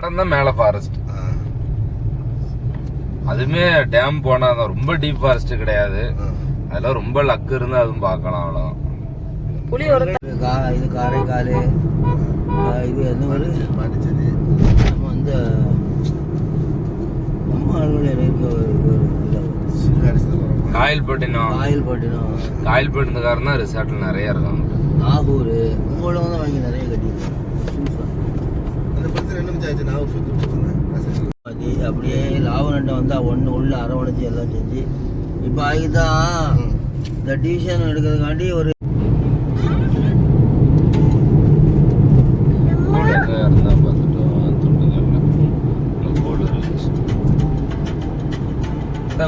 இடம் தான் மேல ஃபாரஸ்ட் அதுவுமே டேம் போனா தான் ரொம்ப டீப் ஃபாரஸ்ட் கிடையாது. அதெல்லாம் ரொம்ப லக் இருந்தா அதுவும் பார்க்கலாம் புளி ஒரு இது காரைக்கால். இது எந்த ஒரு பாண்டிச்சேரி நம்ம வந்து நம்ம ஆளுநர் இருக்க ஒரு காயல்பட்டினம். காயல்பட்டினம். தான் ரிசார்ட்ல நிறைய இருக்காங்க நாகூர். உங்களோட தான் வாங்கி நிறைய கட்டியிருக்கோம் படத்தில் ரெண்டு நிமிஷம் ஆச்சு நான் சுற்றி போட்டுருந்தேன் அது அப்படியே லாபநட்டம் வந்தால் ஒன்று உள்ள அரவணைச்சு எல்லாம் செஞ்சு. இப்போ அதுதான் இந்த டிவிஷன் எடுக்கிறதுக்காண்டி ஒரு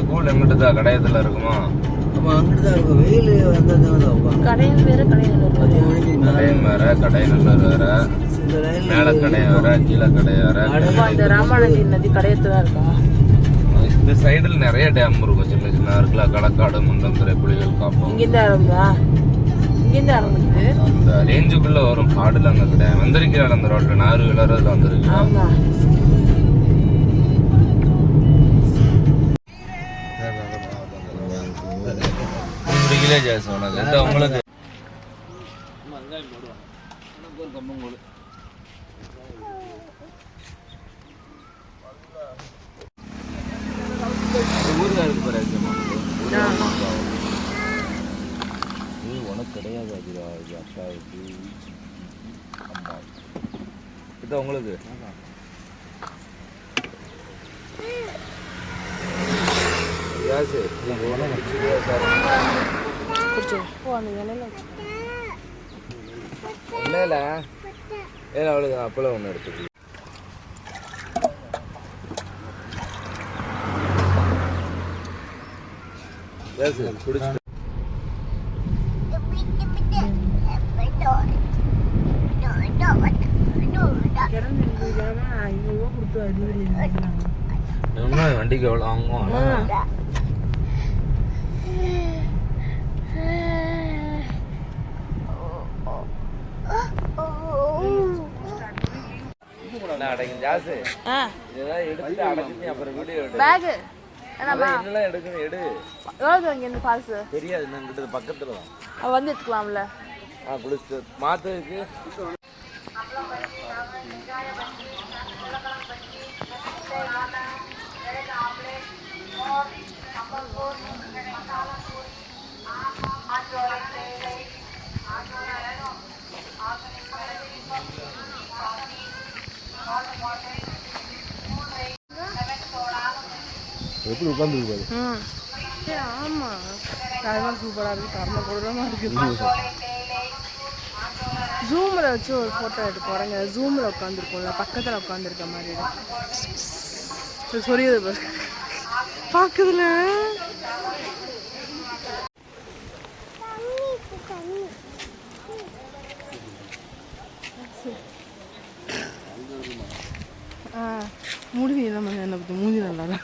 கூடு எங்கிட்ட தான்? கடையத்துல இருக்குமா? நம்ம அங்கிட்டு தான் இருக்கும். வெயில் வந்தது கடையில் வேற கடையில் பத்து வேற கடையநல்லூர் வேற. மேல கடை வேற கீழே கடை வேற அப்பா இந்த ராமாநதி நதி கடையத்து தான் இருக்கா? இந்த சைடுல நிறைய டேம் இருக்கும் சின்ன சின்ன இருக்குல்ல களக்காடு முண்டந்துறை புலிகள் காப்பம் இங்கேருந்து ஆரம்பா இங்கேருந்து ஆரம்பிக்குது? அந்த ரேஞ்சுக்குள்ள வரும் காடுல அங்க கிடையாது வந்திருக்கிறாள் அந்த ரோட்ல நாறு விளறதுல வந்திருக்கு. ஆமா. உனக்கு கிடையாது அதுடா இது அப்பாவுக்கு அம்மா. இது உங்களுக்கு வச்சு. இல்ல ஏன் அவளுக்கு அப்பளம் ஒன்று எடுத்துக்கு பேசு பிடிச்சிட்டு வண்டிக்கு எவ்வளோ வாங்குவோம்? அடங்கு ஜாசு ஆ. இதெல்லாம் எடுத்து அடக்கி அப்புறம் வீடியோ எடு பேகு. என்னெல்லாம் எடுக்கணும் எடு. எவ்வளோ தூரம் இங்கேருந்து ஃபால்ஸு தெரியாது நான் கிட்ட பக்கத்துல தான். வந்து எடுத்துக்கலாம்ல. ஆ மாத்துறதுக்கு இப்படி உட்காந்துருக்கு ம் ஆமாம் அதெல்லாம் சூப்பராக இருக்குது கர்ம கொடூரமாக இருக்குது ஜூமில் வச்சு ஒரு ஃபோட்டோ எடுத்து போகிறேங்க ஜூமில் உட்காந்துருக்கோம்ல பக்கத்தில் உட்காந்துருக்க மாதிரி சொரியது பாரு பார்க்குதுல? ஆ மூடி என்ன என்ன பற்றி மூஞ்சி நல்லா தான்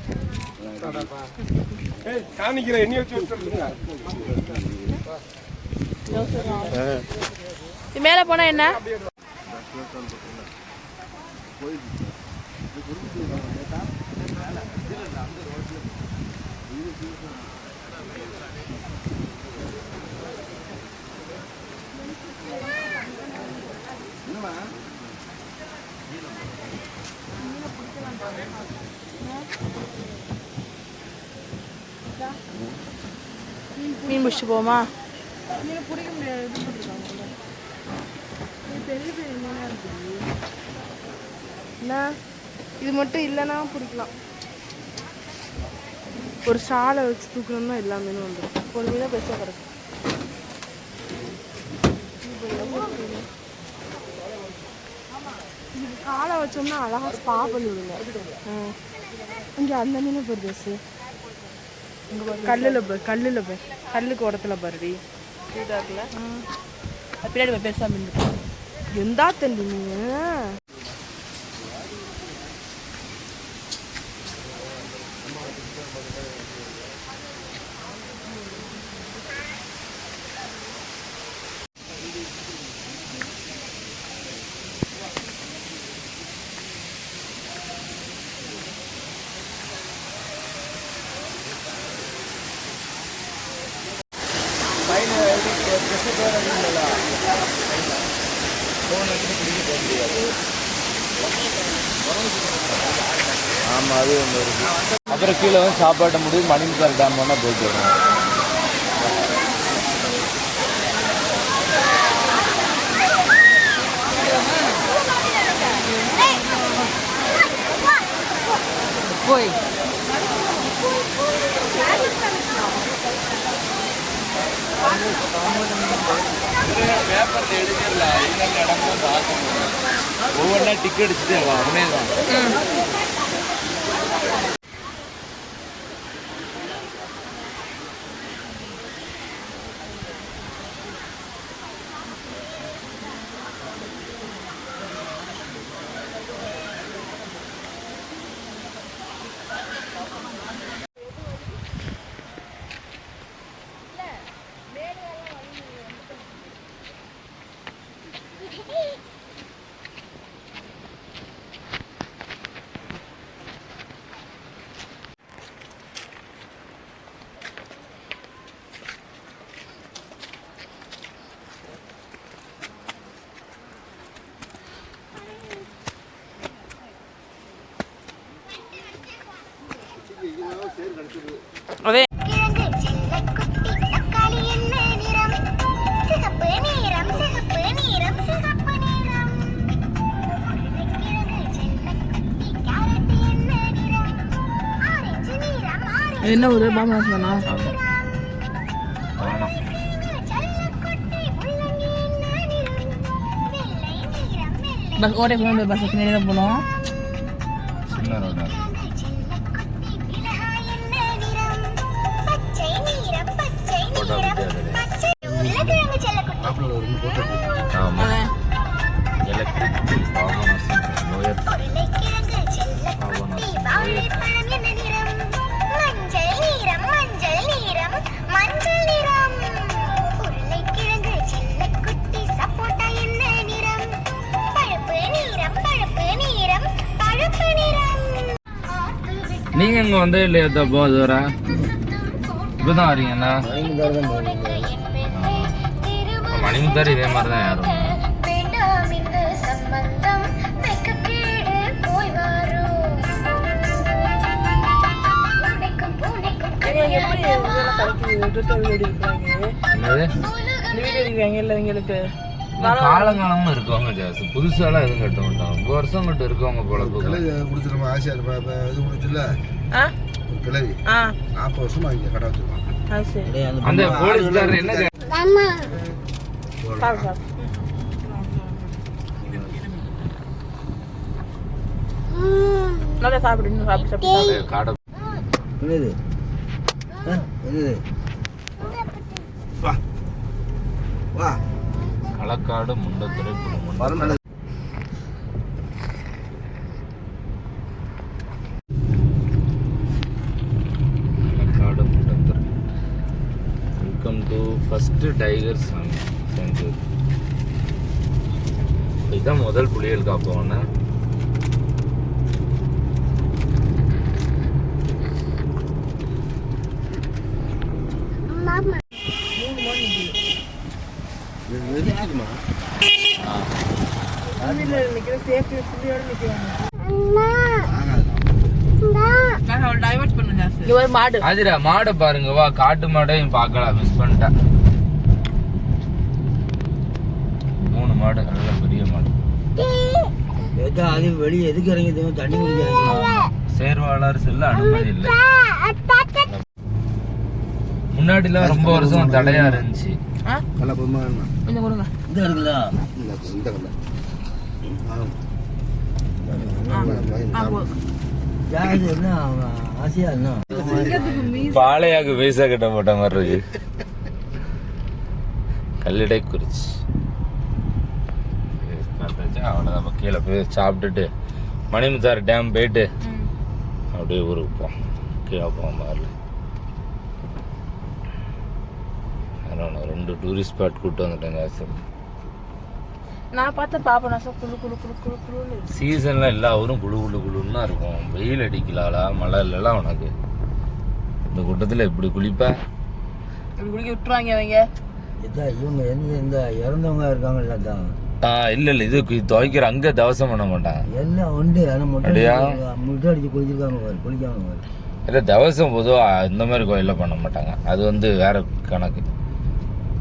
காணிக்கிறேன் எண்ணி வச்சு விட்டுருங்க இது மேலே போனால் என்ன? மீன் பிடிச்சிட்டு போமா மீன் பிடிக்க முடியாது பெரிய பெரிய மீனாக இருக்குது என்ன? இது மட்டும் இல்லைன்னா பிடிக்கலாம். ஒரு சாலை வச்சு தூக்கணும்னா எல்லா மீனும் வந்துடும் ஒரு மீனாக பெருசாக கிடக்கும் காலை வச்சோம்னா அழகா ஸ்பா பண்ணி விடுங்க. ம். இங்க அந்த மீனை போய் பேசு கல்லுல போய் கல்லுல போய் கல்லுக்கு உரத்துல பாருடி பின்னாடி போய் பேசாம இருந்து. எந்தா தண்டி நீ ஆமா அது ஒன்று இருக்கு. அப்புறம் கீழே வந்து சாப்பாட்டை முடிவு மணிமுத்தார் டேம் வேணா போயிட்டு வரும். போய். பேப்பர்ல எடுக்கல என்னென்ன இடமும் பார்க்கணும் ஒவ்வொன்றா டிக்கெட் அடிச்சுட்டு அவனே தான் நிறம் வெள்ளை நிறம் வெள்ளை பஸ் ஓட்டை போய் பஸ் பின்னாடி தான் போனோம். சின்ன ரோடா செல்லக்குட்டி இங்க வந்தே இல்லையா தப்போ அது வர? இப்பதான் வரீங்கண்ணா மணிமுத்தார் இதே மாதிரி தான் யாரும் என்னது? வீடியோ எடுக்கிறாங்க இல்லை இவங்களுக்கு காலங்காலமும் இருக்கவங்க ஜாஸ்தி. புதுசாலாம் எதுவும் கட்ட மாட்டாங்க. ரொம்ப வருஷம் கிட்ட இருக்கவங்க கிளவி கொடுத்து நம்ம ஆசையா இருப்பா இப்ப இது முடிச்சுல ஆ? ஒரு கிளவி. ஆ. நாற்பது வருஷமா இங்க கடை டேய், அந்த போலீஸ்காரர் என்ன சாப்பிடு சாப்பிடு நல்லா சாப்பிடு இன்னும் சாப்பிடு சாப்பிடு சாப்பிடு. அது காடை என்னது? என்னது? வா. வா. களக்காடு முண்டத்துறை வரணும் Kalakkad Mundanthurai welcome to first tiger centre இதுதான் முதல் புலிகள் காப்போம்னா இது வெடிக்குதுமா வீட்டில் நிற்கிற சேஃப்டி ஃபுல்லியோட நிற்கிறாங்க ஆகாது நான் அவள் டைவர்ட் பண்ண ஜாஸ்தி இங்கே ஒரு மாடு ஆதிரா மாடை பாருங்க வா காட்டு மாடையும் பார்க்கலாம் மிஸ் பண்ணிட்டேன் மூணு மாடு நல்ல பெரிய மாடு. அது வெளியே எதுக்கு இறங்கி தெரியுமா? தண்ணி குடிக்கிறாங்க சேர்வாளர் செல்ல அனுமதி இல்லை. முன்னாடிலாம் ரொம்ப வருஷம் தடையா இருந்துச்சு. நல்லா வேணுமா கொஞ்சம் கொடுங்க. இந்த இருக்குல்ல இந்த கல்ல பாளையாக்கு பைசா கட்ட போட்ட மாதிரி இருக்கு. கல்லிடை குறிச்சி. அவ்வளோதான் அப்ப கீழே போய் சாப்பிட்டுட்டு மணிமுத்தார் டேம் போயிட்டு அப்படியே ஊருக்கு போவோம். கீழே போவோம் மாதிரில ரெண்டு டூரிஸ்ட் ஸ்பாட் கூப்பிட்டு வந்துட்டேன் ஜாஸ்தி. நான் பார்த்த பாப்பனாசம் குளு குளு குளு குளு குளுன்னு இருக்கு. சீசன்ல எல்லா ஊரும் குளு குளு குளுன்னு தான் இருக்கும். வெயில் அடிக்கலாலா மழை இல்லைலாம் உனக்கு. இந்த கூட்டத்தில் இப்படி குளிப்ப? இப்படி குளிக்க விட்டுருவாங்க அவங்க இதான் இவங்க எந்த இந்த இறந்தவங்க இருக்காங்கல்ல தான் ஆ இல்லை இல்லை இது கு- துவைக்கிற அங்கே தவசம் பண்ண மாட்டாங்க. எல்லாம் உண்டு ஆனால் முட்டை அப்படியா? அடிச்சு- முட்டை அடிச்சு குளிச்சிருக்காங்க பாரு குளிக்காம பாரு. இல்லை தவசம் பொதுவாக இந்த மாதிரி கோயிலில் பண்ண மாட்டாங்க. அது வந்து வேற கணக்கு பாவனது இங்கே தான் வரானுவா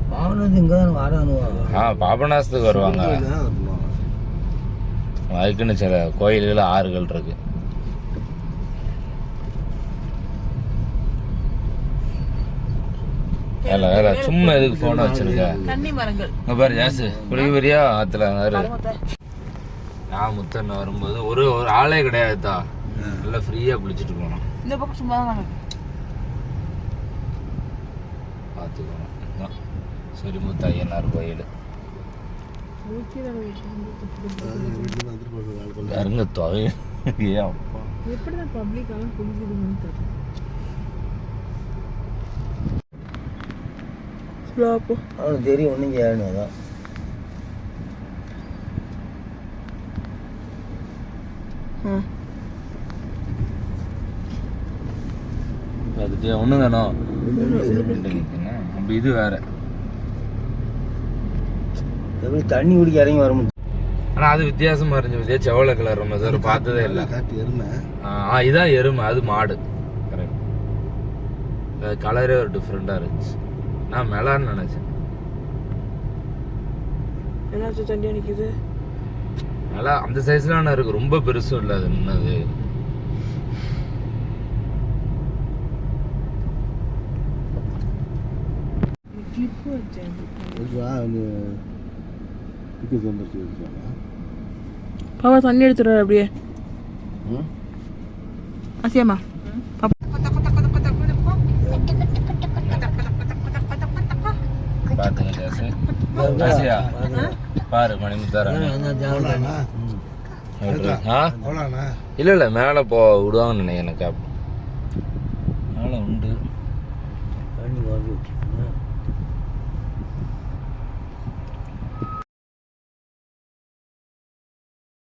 ஆ பாபநாசத்துக்கு வருவாங்க. அதுக்குன்னு சில கோயில்கள் ஆறுகள் இருக்கு. வேலை வேலை. சும்மா எதுக்கு ஃபோனை வச்சிருக்க? தண்ணி மரங்கள். இங்க பாரு ஜாசு குளிக்க பெரியா ஆத்துல. நான் முத்தண்ண வரும்போது ஒரு ஒரு ஆளே கிடையாதுதா. நல்லா ஃப்ரீயா குளிச்சுட்டு போனோம். இந்த பக்கம் சும்மா தான் பார்த்துக்கோங்க இதான் சரி முத்த ஐயனார் கோயில். இறங்க தொகை ஏன் அப்பா. எப்படிதான் பப்ளிக்காலாம் குளிக்குதுன்னு தெரியல போ அவனுக்கு தெரியும் ஒன்றும் செய்யணும் அதான். அதுக்கு ஒன்று தானோ அப்போ இது வேற. எப்படி தண்ணி குடிக்க இறங்கி வர முடியும் ஆனா அது வித்தியாசமா இருந்துச்சு வித்தியா செவல கலர் நம்ம சார் பார்த்ததே இல்லை. காட்டு எருமை. ஆ இதான் எருமை. அது மாடு. கரெக்ட் கலரே ஒரு டிஃப்ரெண்டா இருந்துச்சு. நான் மெலான்னு நினைச்சேன். என்னாச்சு தண்டி அடிக்குது. நல்லா அந்த சைஸ்லாம் இருக்கு. ரொம்ப பெருசும் இல்லை. அது முன்னது கிளிப்பு வச்சேன். டிக்கெட் வந்துருச்சு வச்சுருக்காங்க பாப்பா தண்ணி எடுத்துடுற அப்படியே. ஆசியா பாரு அவ்வளோண்ணா இல்ல இல்ல மேல போ விடுவாங்கன்னு நினைக்கிறேன்